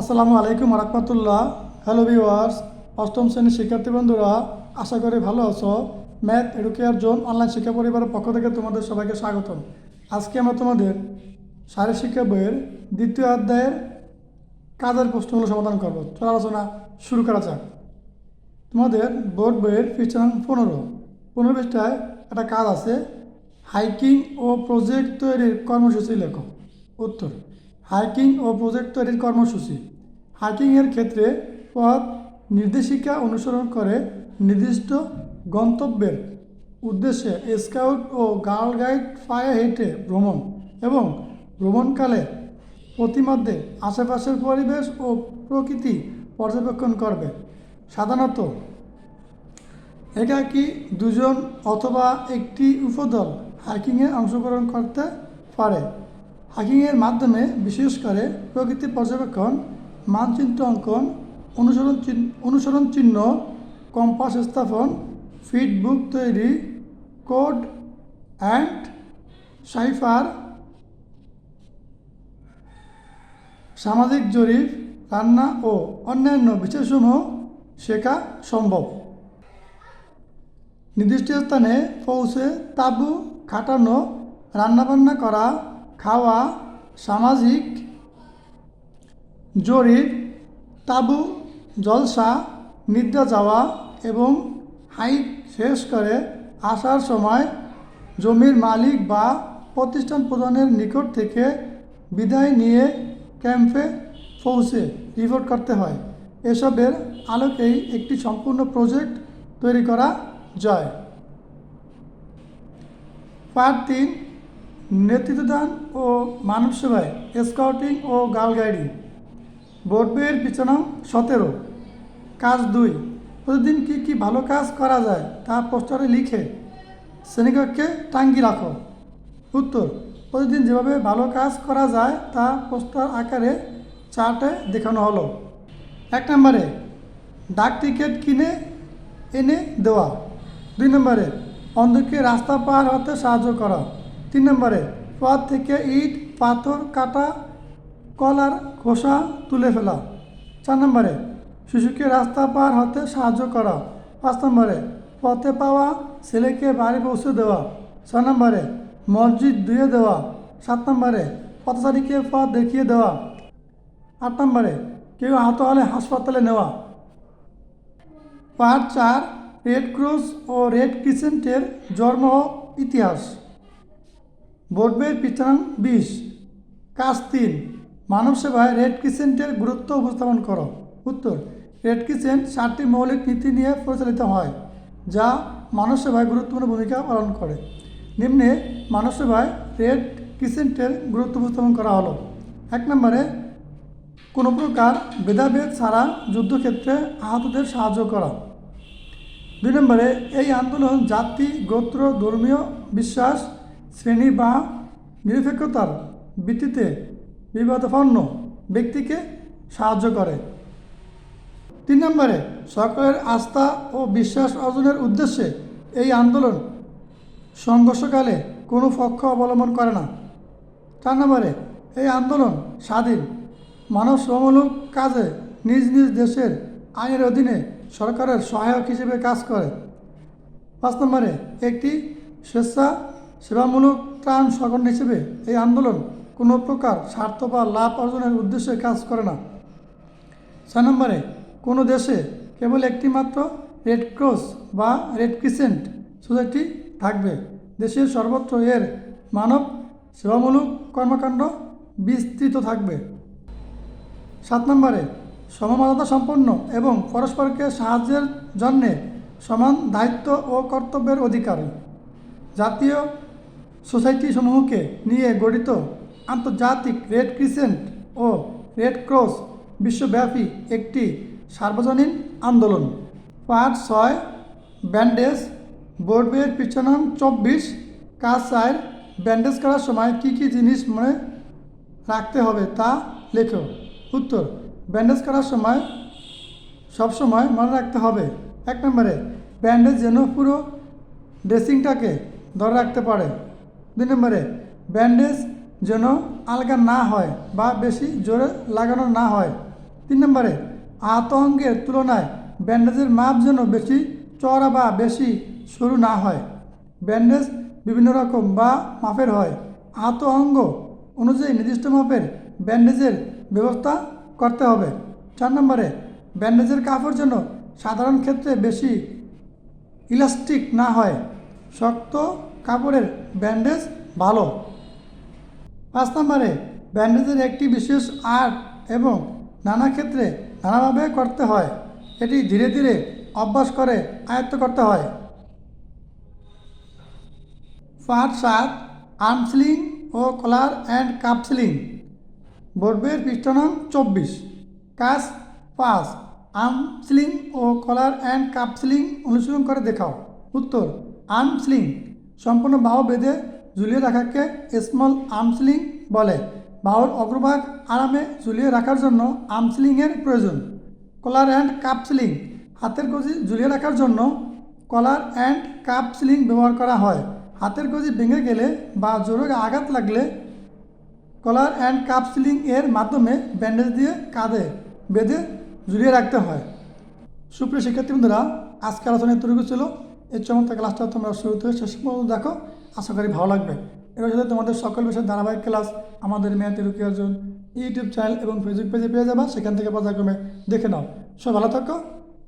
আসসালামু আলাইকুম রহমতুল্লাহ hello viewers অষ্টম শ্রেণির শিক্ষার্থী বন্ধুরা, আশা করি ভালো আছো। ম্যাথ এডুকেয়ার জোন অনলাইন শিক্ষা পরিবারের পক্ষ থেকে তোমাদের সবাইকে স্বাগতম। আজকে আমরা তোমাদের শারীর শিক্ষা বইয়ের দ্বিতীয় অধ্যায়ের কাজের প্রশ্নগুলো সমাধান করব। চলো আলোচনা শুরু করা যাক। তোমাদের বোর্ড বইয়ের নং পনেরো। পনেরো পৃষ্ঠায় একটা কাজ আছে, হাইকিং ও প্রজেক্ট তৈরির কর্মসূচি লেখো। উত্তর। হাইকিং ও প্রজেক্ট তৈরির কর্মসূচি। হাইকিংয়ের ক্ষেত্রে পথ নির্দেশিকা অনুসরণ করে নির্দিষ্ট গন্তব্যের উদ্দেশ্যে স্কাউট ও গার্ল গাইড ফায়ার হেঁটে ভ্রমণ এবং ভ্রমণকালে প্রতিমধ্যে আশেপাশের পরিবেশ ও প্রকৃতি পর্যবেক্ষণ করবে। সাধারণত একাকী দুজন অথবা একটি উপদল হাইকিংয়ে অংশগ্রহণ করতে পারে। হাইকিংয়ের মাধ্যমে বিশেষ করে প্রকৃতি পর্যবেক্ষণ, মানচিত্র অঙ্কন, অনুসরণ চিহ্ন অনুসরণ চিহ্ন, কম্পাস স্থাপন ফিডবুক তৈরি, কোড অ্যান্ড সাইফার, সামাজিক জরিপ, রান্না ও অন্যান্য বিষয়সমূহ শেখা সম্ভব। নির্দিষ্ট স্থানে পৌঁছে তাঁবু, খাটানো, রান্নাবান্না করা খাওয়া সামাজিক জরিপ, তাঁবু, জলসা, নিদ্রা যাওয়া এবং হাইক শেষ করে আসার সময় জমির মালিক বা প্রতিষ্ঠান প্রধানের নিকট থেকে বিদায় নিয়ে ক্যাম্পে পৌঁছে রিপোর্ট করতে হয়। এসবের আলোকেই একটি সম্পূর্ণ প্রজেক্ট তৈরি করা যায়। পার্ট তিন নেতৃত্বদান ও মানব সেবায় স্কাউটিং ও গার্ল গাইডিং। বোর্ড বইয়ের পিছনে সতেরো। কাজ দুই, প্রতিদিন কী কী ভালো কাজ করা যায় তা পোস্টারে লিখে শ্রেণীকক্ষে টাঙ্গি রাখো। উত্তর, প্রতিদিন যেভাবে ভালো কাজ করা যায় তা পোস্টার আকারে চার্টে দেখানো হলো। এক নম্বরে, ডাক টিকিট কিনে, এনে দেওয়া। দুই নম্বরে অন্ধকে রাস্তা পার হতে সাহায্য করা। তিন নম্বরে পথ থেকে ইট, পাথর, কাটা, কলার খোসা তুলে ফেলা। চার নম্বরে, শিশুকে রাস্তা পার হতে সাহায্য করা। পাঁচ নম্বরে, পথে পাওয়া ছেলেকে বাড়ি পৌঁছে দেওয়া। ছয় নম্বরে, মসজিদ ধুয়ে দেওয়া। সাত নম্বরে, পথচারীকে পথ দেখিয়ে দেওয়া। আট নম্বরে, কেউ আহত হলে হাসপাতালে নেওয়া। পার্ট চার, রেড ক্রস ও রেড ক্রিসেন্টের জন্ম ইতিহাস। বোর্ডবের পিছন বিশ কাজ তিন, মানব সেবায় রেড ক্রিসেন্টের গুরুত্ব উপস্থাপন করো। উত্তর, রেড ক্রিসেন্ট চারটি মৌলিক নীতি নিয়ে পরিচালিত হয়, যা মানব সেবায় গুরুত্বপূর্ণ ভূমিকা পালন করে। নিম্নে, মানব সেবায় রেড ক্রিসেন্টের গুরুত্ব উপস্থাপন করা হলো। এক নম্বরে, কোনো প্রকার ভেদাভেদ ছাড়া যুদ্ধক্ষেত্রে আহতদের সাহায্য করা। দুই নম্বরে, এই আন্দোলন জাতি, গোত্র, ধর্মীয়, বিশ্বাস শ্রেণি বা নিরপেক্ষতার ভিত্তিতে বিবাদপন্ন ব্যক্তিকে সাহায্য করে। তিন নম্বরে, সকলের আস্থা ও বিশ্বাস অর্জনের উদ্দেশ্যে এই আন্দোলন সংঘর্ষকালে কোনো পক্ষ অবলম্বন করে না। চার নম্বরে, এই আন্দোলন স্বাধীন, মানব শ্রমমূলক কাজে নিজ নিজ দেশের আইনের অধীনে সরকারের সহায়ক হিসেবে কাজ করে। পাঁচ নম্বরে, একটি স্বেচ্ছা সেবামূলক ত্রাণ সংগঠন হিসেবে এই আন্দোলন কোনো প্রকার স্বার্থ বা লাভ অর্জনের উদ্দেশ্যে কাজ করে না। ছয় নম্বরে, কোনো দেশে কেবল একটি মাত্র রেড ক্রস বা রেড ক্রিসেন্ট সোসাইটি থাকবে। দেশের সর্বত্র এর মানব সেবামূলক কর্মকাণ্ড বিস্তৃত থাকবে। সাত নম্বরে, সমমর্যাদা সম্পন্ন এবং পরস্পরকে সাহায্যের জন্যে সমান দায়িত্ব ও কর্তব্যের অধিকারী। জাতীয় সোসাইটি সমূহকে নিয়ে গঠিত আন্তর্জাতিক রেড ক্রিসেন্ট ও রেড ক্রস বিশ্বব্যাপী একটি সার্বজনীন আন্দোলন। পাঁচ ছয়, ব্যান্ডেজ বোর্ড বইয়ের পিছনে চব্বিশ কাজ চার ব্যান্ডেজ করার সময় কী কী জিনিস মনে রাখতে হবে তা লেখো। উত্তর, ব্যান্ডেজ করার সময় সবসময় মনে রাখতে হবে। এক নম্বরে, ব্যান্ডেজ যেন পুরো ড্রেসিংটাকে ধরে রাখতে পারে। দুই নম্বরে ব্যান্ডেজ যেন আলগা না হয় বা বেশি জোরে লাগানো না হয়। তিন নম্বরে আহত অঙ্গের তুলনায় ব্যান্ডেজের মাপ যেন বেশি চড়া বা বেশি সরু না হয়। ব্যান্ডেজ বিভিন্ন রকম বা মাপের হয়। আহত অঙ্গ অনুযায়ী নির্দিষ্ট মাপের ব্যান্ডেজের ব্যবস্থা করতে হবে। চার নম্বরে, ব্যান্ডেজের কাপড় যেন সাধারণ ক্ষেত্রে বেশি ইলাস্টিক না হয়। শক্ত কাপড়ের ব্যান্ডেজ ভালো। পাঁচ নম্বরে ব্যান্ডেজের একটি বিশেষ আর্ট এবং নানা ক্ষেত্রে নানাভাবে করতে হয়। এটি ধীরে ধীরে অভ্যাস করে আয়ত্ত করতে হয়। পার্ট সাত আর্মসলিং ও কলার অ্যান্ড কাপসলিং বোর্ডের পৃষ্ঠানং চব্বিশ। কাজ পাঁচ আর্মসলিং ও কলার অ্যান্ড কাপসলিং অনুশীলন করে দেখাও। উত্তর আর্মসলিং। সম্পূর্ণ বাহু বেঁধে ঝুলিয়ে রাখাকে স্মল আর্মসলিং বলে। বাহুর অগ্রভাগ আরামে ঝুলিয়ে রাখার জন্য আর্মসলিংয়ের প্রয়োজন। কলার অ্যান্ড কাপসলিং হাতের গজি ঝুলিয়ে রাখার জন্য কলার অ্যান্ড কাপ সিলিং ব্যবহার করা হয়। হাতের গজি ভেঙে গেলে বা জোরে আঘাত লাগলে কলার অ্যান্ড কাপ সিলিং এর মাধ্যমে ব্যান্ডেজ দিয়ে কাঁধে বেঁধে ঝুলিয়ে রাখতে হয়। সুপ্রিয় শিক্ষার্থী বন্ধুরা আজকে আলোচনা তৈরি ছিল। এই চমৎকার ক্লাসটা তোমরা শুরু থেকে শেষ পর্যন্ত দেখো, আশা করি ভালো লাগবে। এর সাথে তোমাদের সকল বিষয়ের ধারাবাহিক ক্লাস আমাদের মেয়াদ রুকি অর্জুন ইউটিউব চ্যানেল এবং ফেসবুক পেজে পেয়ে যাবা, সেখান থেকে পর্যায়ক্রমে দেখে নাও। সব ভালো থাকো,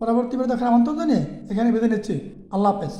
পরবর্তী দেখার আমন্ত্রণ জানিয়ে এখানে বেঁধে নিচ্ছি। আল্লাহ হাফেজ।